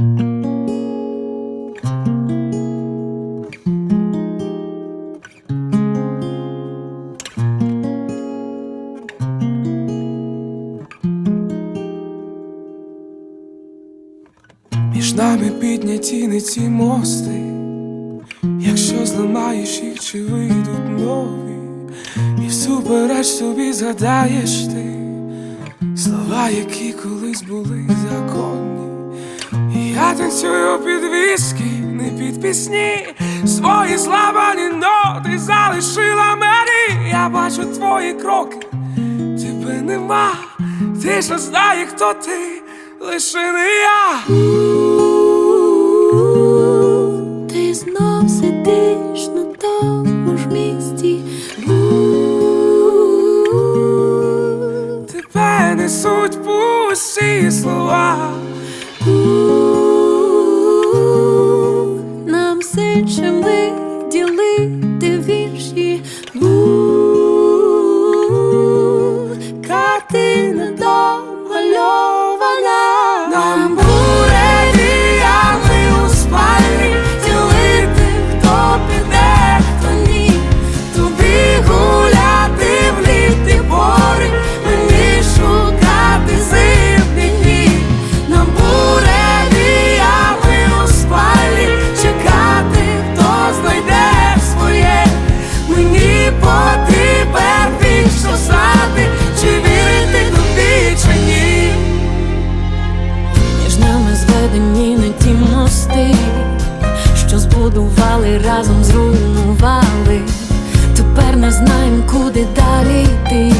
Між нами підняті не ті мости, якщо зламаєш їх, чи вийдуть нові, і всупереч собі згадаєш ти слова, які колись були законні. Я танцюю під віскі, не під пісні, свої зламані ноти залишила мені. Я бачу твої кроки, тебе нема, ти ж не знає, хто ти, лише не я. Ти знов сидиш на тому ж місці. Тебе несуть пусті слова. Нам future. Збудували разом зруйнували. Тепер не знаємо, куди далі йти.